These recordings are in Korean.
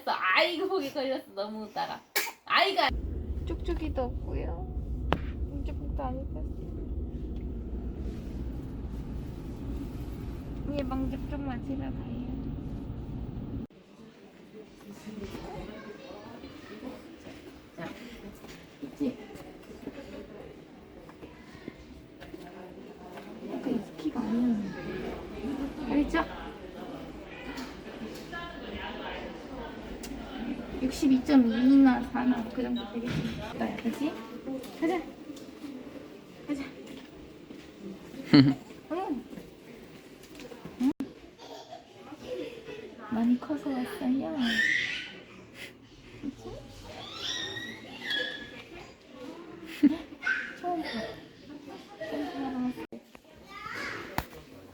걸렸어. 아이고 목에 걸렸어. 너무 웃다가. 아이가 쭉쭉이도 없고요. 쭉쭉도 안 입혔어. 예방 접종 맞으러 가요. 자, 있지? 아까 이 스키가 아니었는데. 알죠? 62.2나 4나 그 정도 되겠지. 나야, 그지? 가자. 가자. 응. 응. 많이 커서 왔어요. 그치? 처음 봐. 처음 보러 왔어.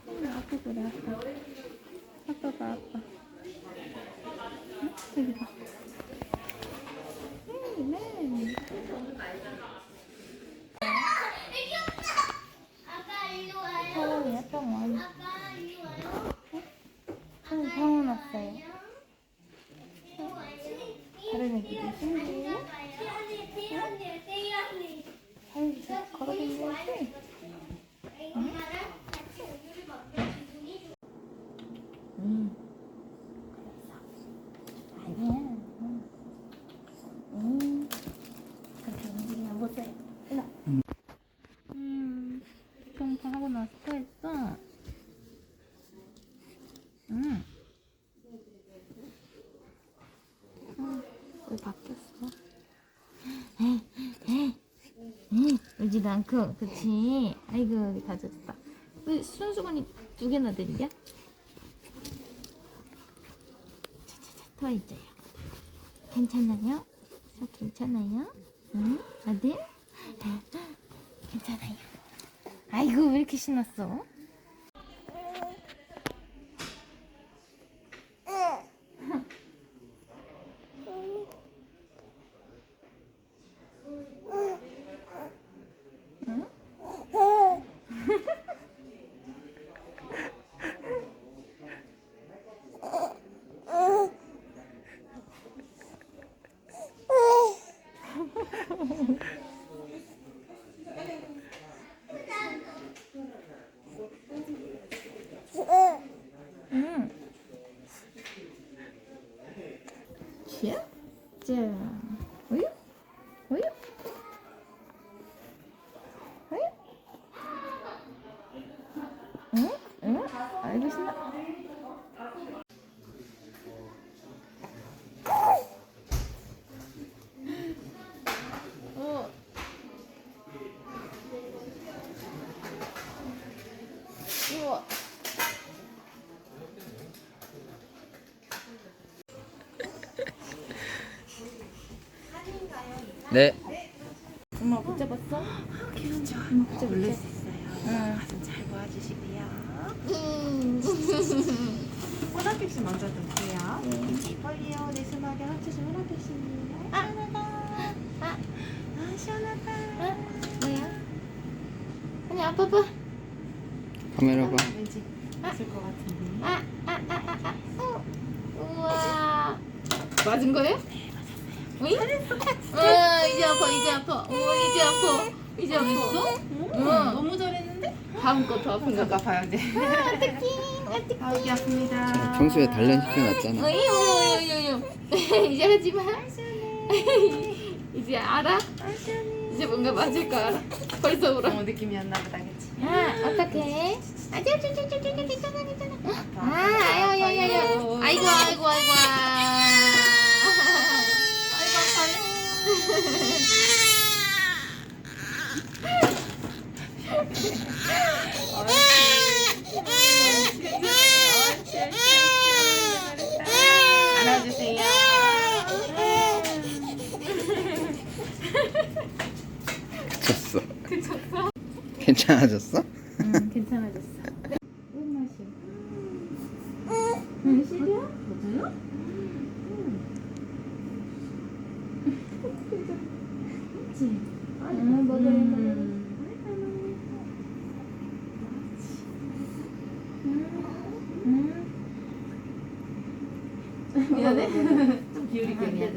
응, 아빠 그래, 아빠. 아빠 봐, 아빠. 응? 여기 봐. 음, 네. 아빠 일로 와요. 서울이야, 병원. 왔어요. 다른 애기들 신기해요? 잘 걸어다니지? 엄마랑 같이 우유를 먹는 기분이 좋아. 응. 그래서. 아니야. 응. 응. 그렇게 움직이면 못 돼. 일로. 음. 점프 하고 나서 토했어. 응. 응. 왜 바뀌었어? 에, 에. 응, 울지도 않고, 그치? 아이고, 다 젖었다. 왜 순수건이 두 개나 들이냐? 차차차, 더 있어요. 괜찮아요? 저 괜찮아요? 응? 아들? 네, 괜찮아요. 아이고, 왜 이렇게 신났어? 응. 쥐야? 자, 우유? 우유? 우유? 응? 응? 신나. 네. 엄마 붙잡았어? 기분 좋아. 엄마 붙잡았어? 올릴 수 있어요. 응. 가슴 잘 모아주시고요. 음. 호라픽스 먼저 넣을게요. 이제 폴리오 내수막에 합쳐서 호라픽스입니다. 아. 시원하다. 아, 아, 시원하다. 어? 뭐야? 아니 아빠 봐. 카메라 봐. 왠지 있을 것 같은데. 아, 아, 아, 아, 아. 어. 우와. 맞은 거예요? 잘했어. 어, 이제 아파, 이제 아파. 어, 이제 아파. 이제 아팠어? 응. 너무 잘했는데? 다음 거 더 아픈가 봐. 아파요, 이제. 어떡해, 어떡해. 아, 여기 아픕니다. 평소에 단련시켜놨잖아. 어이, 어이, 어이, 어이. 이제 하지 마. 이제 알아? 아. 이제 뭔가 맞을 거 알아. 벌써 울어. 어, 느낌이 안 나보다, 그치? 아, 어떡해? 아, 저, 저, 저, 저, 저, 저, 괜찮아, 괜찮아. 아, 아유, 아유, 아유, 아유. 아이고, 아이고, 아이고. 아이고, 아파요. 안아주세요. 그쳤어. 괜찮아졌어? 응, 괜찮아졌어. 무슨 맛이야? 응, 싫어? 맞아요? 그치? 응, 먹어요. 응. 미안해. 좀 유리병이야.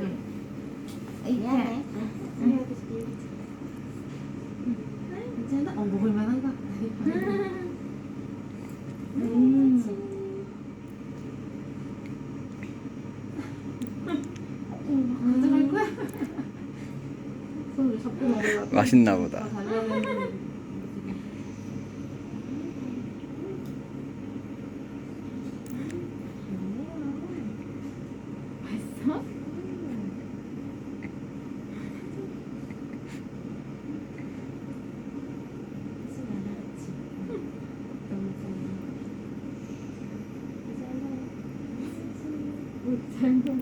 미안해. 괜찮아? 어, 먹을만한가? 음. 가져갈 거야? 손을 잡고 먹으려고. 맛있나 보다. 달라고 맛있어? 잘 먹어.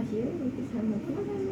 강아지 이렇게 잘 먹고 이거 맛있어.